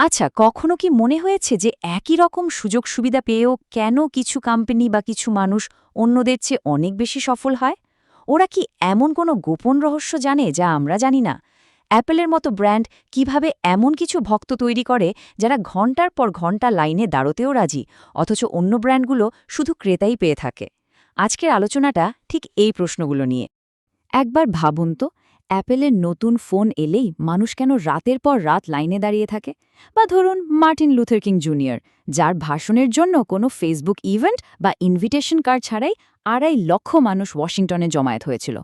আচ্ছা কখনো কি মনে হয়েছে যে একই রকম সুযোগ সুবিধা পেয়েও কেন কিছু কোম্পানি বা কিছু মানুষ অন্যদের চেয়ে অনেক বেশি সফল হয়? ওরা কি এমন কোনো গোপন রহস্য জানে যা আমরা জানি না? অ্যাপেলের মতো ব্র্যান্ড কীভাবে এমন কিছু ভক্ত তৈরি করে যারা ঘণ্টার পর ঘণ্টা লাইনে দাঁড়োতেও রাজি, অথচ অন্য ব্র্যান্ডগুলো শুধু ক্রেতাই পেয়ে থাকে? আজকের আলোচনাটা ঠিক এই প্রশ্নগুলো নিয়ে। একবার ভাবুন তো অ্যাপেলের নতুন ফোন এলেই মানুষ কেন রাতের পর রাত লাইনে দাঁড়িয়ে থাকে? বা ধরুন, মার্টিন লুথার কিং জুনিয়র, যার ভাষণের জন্য কোনো ফেসবুক ইভেন্ট বা ইনভিটেশন কার্ড ছাড়াই আড়াই লক্ষ মানুষ ওয়াশিংটনে জমায়েত হয়েছিল।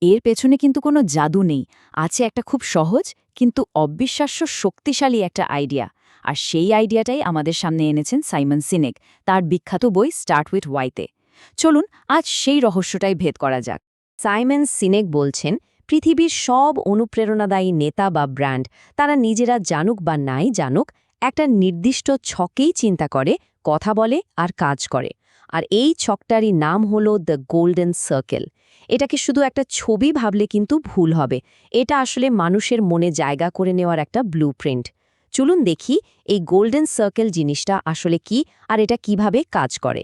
এর পেছনে কিন্তু কোনো জাদু নেই। আছে একটা খুব সহজ, কিন্তু অবিশ্বাস্য শক্তিশালী একটা আইডিয়া। আর সেই আইডিয়াটাই আমাদের সামনে এনেছেন সাইমন সিনেক, তার বিখ্যাত বই স্টার্ট উইথ ওয়াইতে। চলুন, আজ সেই রহস্যটাই ভেদ করা যাক। সাইমন সিনেক বলছেন পৃথিবীর সব অনুপ্রেরণাদায়ী নেতা বা ব্র্যান্ড, তারা নিজেরা জানুক বা নাই জানুক, একটা নির্দিষ্ট ছকেই চিন্তা করে, কথা বলে আর কাজ করে। আর এই ছকটারই নাম হলো দ্য গোল্ডেন সার্কেল। এটাকে শুধু একটা ছবি ভাবলে কিন্তু ভুল হবে। এটা আসলে মানুষের মনে জায়গা করে নেওয়ার একটা ব্লুপ্রিন্ট। চলুন দেখি এই গোল্ডেন সার্কেল জিনিসটা আসলে কি আর এটা কীভাবে কাজ করে।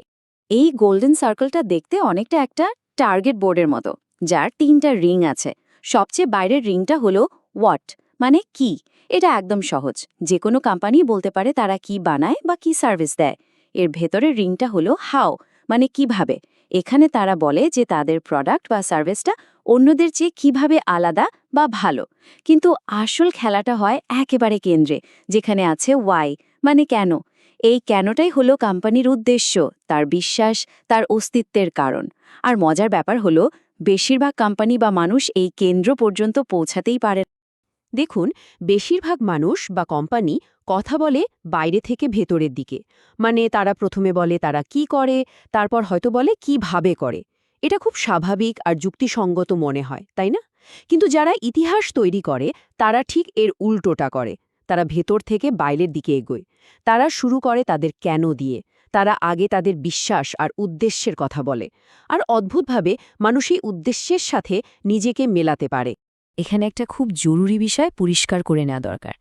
এই গোল্ডেন সার্কেলটা দেখতে অনেকটা একটা টার্গেট বোর্ডের মতো, যার তিনটা রিং আছে। সবচেয়ে বাইরের রিংটা হলো ওয়াট মানে কি? এটা একদম সহজ। যে কোনো কোম্পানি বলতে পারে তারা কি বানায় বা কি সার্ভিস দেয়। এর ভেতরের রিংটা হলো হাও মানে কীভাবে? এখানে তারা বলে যে তাদের প্রোডাক্ট বা সার্ভিসটা অন্যদের চেয়ে কীভাবে আলাদা বা ভালো। কিন্তু আসল খেলাটা হয় একেবারে কেন্দ্রে, যেখানে আছে ওয়াই মানে কেন? এই কেনটাই হলো কোম্পানির উদ্দেশ্য, তার বিশ্বাস, তার অস্তিত্বের কারণ। আর মজার ব্যাপার হলো বেশিরভাগ কোম্পানি বা মানুষ এই কেন্দ্র পর্যন্ত পৌঁছাতেই পারে দেখুন, বেশিরভাগ মানুষ বা কোম্পানি কথা বলে বাইরে থেকে ভেতরের দিকে। মানে তারা প্রথমে বলে তারা কি করে, তারপর হয়তো বলে কীভাবে করে। এটা খুব স্বাভাবিক আর যুক্তিসঙ্গত মনে হয়, তাই না? কিন্তু যারা ইতিহাস তৈরি করে, তারা ঠিক এর উল্টোটা করে। তারা ভেতর থেকে বাইরের দিকে এগোয়। তারা শুরু করে তাদের কেন দিয়ে। তারা আগে তাদের বিশ্বাস আর উদ্দেশ্যের কথা বলে। আর অদ্ভুতভাবে মানুষ এই উদ্দেশ্যের সাথে নিজেকে মেলাতে পারে। এখানে একটা খুব জরুরি বিষয় পরিষ্কার করে নেওয়া দরকার।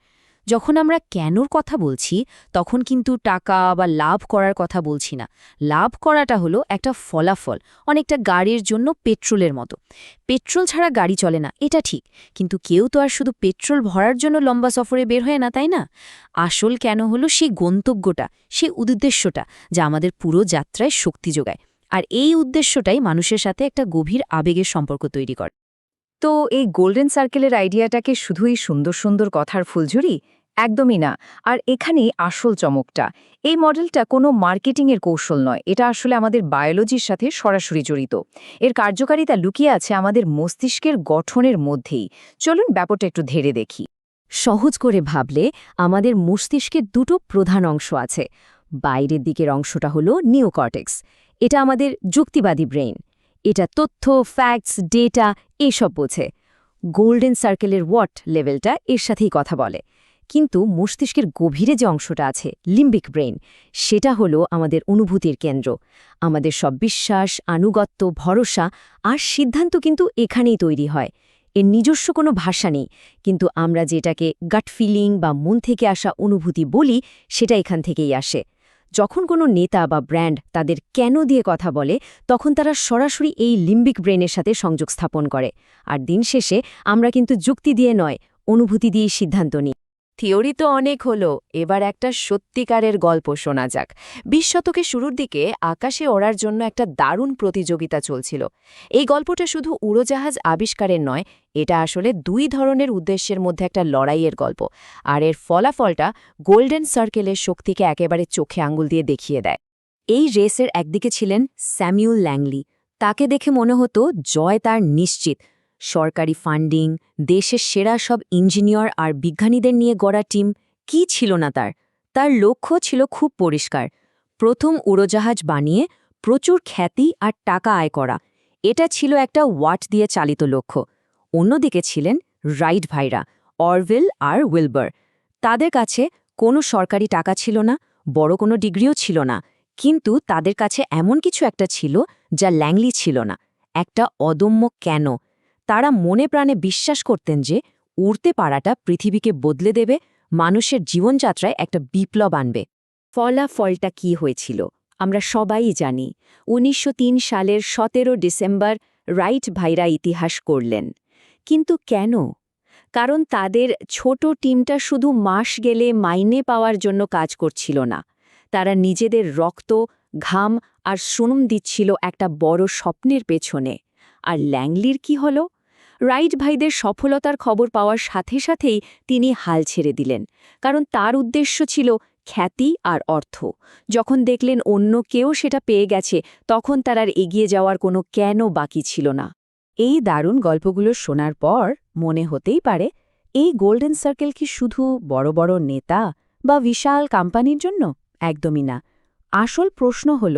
যখন আমরা কেনর কথা বলছি, তখন কিন্তু টাকা বা লাভ করার কথা বলছি না। লাভ করাটা হলো একটা ফলাফল, অনেকটা গাড়ির জন্য পেট্রোলের মতো। পেট্রোল ছাড়া গাড়ি চলে না, এটা ঠিক। কিন্তু কেউ তো আর শুধু পেট্রোল ভরার জন্য লম্বা সফরে বের হয় না, তাই না? আসল কেন হলো সেই গন্তব্যটা, সেই উদ্দেশ্যটা যা আমাদের পুরো যাত্রায় শক্তি যোগায়। আর এই উদ্দেশ্যটাই মানুষের সাথে একটা গভীর আবেগের সম্পর্ক তৈরি করে। তো এই গোল্ডেন সার্কেলের আইডিয়াটাকে শুধুই সুন্দর সুন্দর কথার ফুলঝুরি? একদমই না। আর এখানেই আসল চমকটা। এই মডেলটা কোনো মার্কেটিংয়ের কৌশল নয়। এটা আসলে আমাদের বায়োলজির সাথে সরাসরি জড়িত। এর কার্যকারিতা লুকিয়ে আছে আমাদের মস্তিষ্কের গঠনের মধ্যেই। চলুন ব্যাপারটা একটু ধেরে দেখি। সহজ করে ভাবলে আমাদের মস্তিষ্কের দুটো প্রধান অংশ আছে। বাইরের দিকের অংশটা হলো নিওকর্টেক্স। এটা আমাদের যুক্তিবাদী ব্রেইন। এটা তথ্য ফ্যাক্টস ডেটা এসব বোঝে। গোল্ডেন সার্কেলের ওয়াট লেভেলটা এর সাথেই কথা বলে। কিন্তু মস্তিষ্কের গভীরে যে অংশটা আছে লিম্বিক ব্রেইন সেটা হলো আমাদের অনুভূতির কেন্দ্র। আমাদের সব বিশ্বাস, আনুগত্য, ভরসা আর সিদ্ধান্ত কিন্তু এখানেই তৈরি হয়। এর নিজস্ব কোনো ভাষা নেই, কিন্তু আমরা যেটাকে গাট ফিলিং বা মন থেকে আসা অনুভূতি বলি, সেটা এখান থেকেই আসে। যখন কোনো নেতা বা ব্র্যান্ড তাদের কেন দিয়ে কথা বলে, তখন তারা সরাসরি এই লিম্বিক ব্রেনের সাথে সংযোগ স্থাপন করে। আর দিন শেষে আমরা কিন্তু যুক্তি দিয়ে নয়, অনুভূতি দিয়ে সিদ্ধান্ত নিই। থিওরি তো অনেক হলো, এবার একটা সত্যিকারের গল্প শোনা যাক। বিশ শতকের শুরুর দিকে আকাশে ওড়ার জন্য একটা দারুণ প্রতিযোগিতা চলছিল। এই গল্পটা শুধু উড়োজাহাজ আবিষ্কারের নয়, এটা আসলে দুই ধরনের উদ্দেশ্যের মধ্যে একটা লড়াইয়ের গল্প। আর এর ফলাফলটা গোল্ডেন সার্কেলের শক্তিকে একেবারে চোখে আঙ্গুল দিয়ে দেখিয়ে দেয়। এই রেসের একদিকে ছিলেন স্যামিউল ল্যাংলি। তাকে দেখে মনে হতো জয় তার নিশ্চিত। সরকারি ফান্ডিং, দেশের সেরা সব ইঞ্জিনিয়ার আর বিজ্ঞানীদের নিয়ে গড়া টিম, কি ছিল না তার? তার লক্ষ্য ছিল খুব পরিষ্কার। প্রথম উড়োজাহাজ বানিয়ে প্রচুর খ্যাতি আর টাকা আয় করা। এটা ছিল একটা ওয়াট দিয়ে চালিত লক্ষ্য। অন্যদিকে ছিলেন রাইট ভাইরা, অরভিল আর উইলবার। তাদের কাছে কোনো সরকারি টাকা ছিল না, বড় কোনো ডিগ্রিও ছিল না। কিন্তু তাদের কাছে এমন কিছু একটা ছিল যা ল্যাংলি ছিল না। একটা অদম্য কেন? তারা মনে প্রাণে বিশ্বাস করতেন যে উড়তে পারাটা পৃথিবীকে বদলে দেবে, মানুষের জীবনযাত্রায় একটা বিপ্লব আনবে। ফলাফলটা কি হয়েছিল? আমরা সবাই জানি। উনিশশো তিন সালের সতেরো ডিসেম্বর রাইট ভাইরা ইতিহাস করলেন। কিন্তু কেন? কারণ তাদের ছোট টিমটা শুধু মাস গেলে মাইনে পাওয়ার জন্য কাজ করছিল না। তারা নিজেদের রক্ত, ঘাম আর শ্রম দিচ্ছিল একটা বড় স্বপ্নের পেছনে। আর ল্যাংলির কি হল? রাইট ভাইদের সফলতার খবর পাওয়ার সাথে সাথেই তিনি হাল ছেড়ে দিলেন। কারণ তার উদ্দেশ্য ছিল খ্যাতি আর অর্থ। যখন দেখলেন অন্য কেউ সেটা পেয়ে গেছে, তখন তার আর এগিয়ে যাওয়ার কোনো কেন বাকি ছিল না। এই দারুণ গল্পগুলো শোনার পর মনে হতেই পারে, এই গোল্ডেন সার্কেল কি শুধু বড় বড় নেতা বা বিশাল কোম্পানির জন্য? একদমই না। আসল প্রশ্ন হল,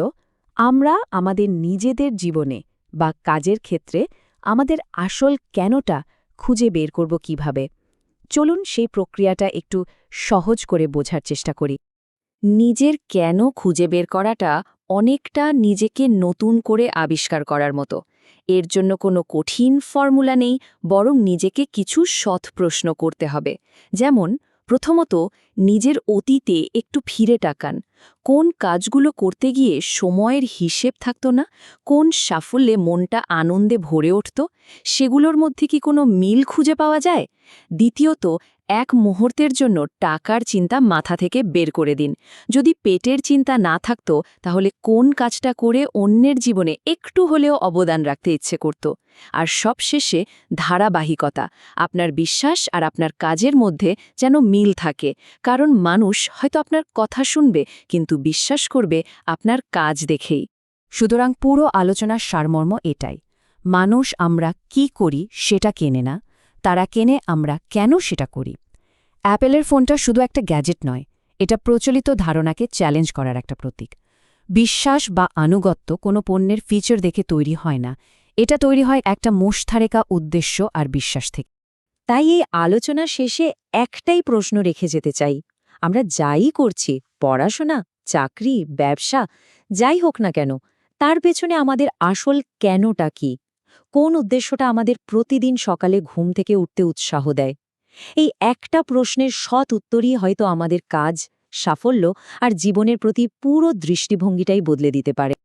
আমরা আমাদের নিজেদের জীবনে বা কাজের ক্ষেত্রে আমাদের আসল কেনটা খুঁজে বের করব কীভাবে? চলুন সেই প্রক্রিয়াটা একটু সহজ করে বোঝার চেষ্টা করি। নিজের কেন খুঁজে বের করাটা অনেকটা নিজেকে নতুন করে আবিষ্কার করার মতো। এর জন্য কোনো কঠিন ফর্মুলা নেই, বরং নিজেকে কিছু সৎ প্রশ্ন করতে হবে। যেমন প্রথমত নিজের অতীতে একটু ফিরে টাকান কোন কাজগুলো করতে গিয়ে সময়ের হিসেব থাকত না? কোন সাফল্যে মনটা আনন্দে ভরে উঠত? সেগুলোর মধ্যে কি কোনো মিল খুঁজে পাওয়া যায়? দ্বিতীয়ত এক মুহূর্তের জন্য টাকার চিন্তা মাথা থেকে বের করে দিন। যদি পেটের চিন্তা না থাকত, তাহলে কোন কাজটা করে অন্যের জীবনে একটু হলেও অবদান রাখতে ইচ্ছে করত। আর সবশেষে ধারাবাহিকতা। আপনার বিশ্বাস আর আপনার কাজের মধ্যে যেন মিল থাকে। কারণ মানুষ হয়তো আপনার কথা শুনবে, কিন্তু বিশ্বাস করবে আপনার কাজ দেখেই। সুতরাং পুরো আলোচনার সারমর্ম এটাই। মানুষ আমরা কি করি সেটা কেনে না। তারা কেনে আমরা কেন সেটা করি। অ্যাপেলের ফোনটা শুধু একটা গ্যাজেট নয়, এটা প্রচলিত ধারণাকে চ্যালেঞ্জ করার একটা প্রতীক। বিশ্বাস বা আনুগত্য কোনো পণ্যের ফিচার দেখে তৈরি হয় না, এটা তৈরি হয় একটা মোষধারেকা উদ্দেশ্য আর বিশ্বাস থেকে। তাই এই আলোচনা শেষে একটাই প্রশ্ন রেখে যেতে চাই, আমরা যাই করছি, পড়াশোনা, চাকরি, ব্যবসা, যাই হোক না কেন, তার পেছনে আমাদের আসল কেনটা কি? কোন উদ্দেশ্যটা আমাদের প্রতিদিন সকালে ঘুম থেকে উঠতে উৎসাহ দেয়? এই একটা প্রশ্নের সৎ উত্তরই হয়তো আমাদের কাজ, সাফল্য আর জীবনের প্রতি পুরো দৃষ্টিভঙ্গিটাই বদলে দিতে পারে।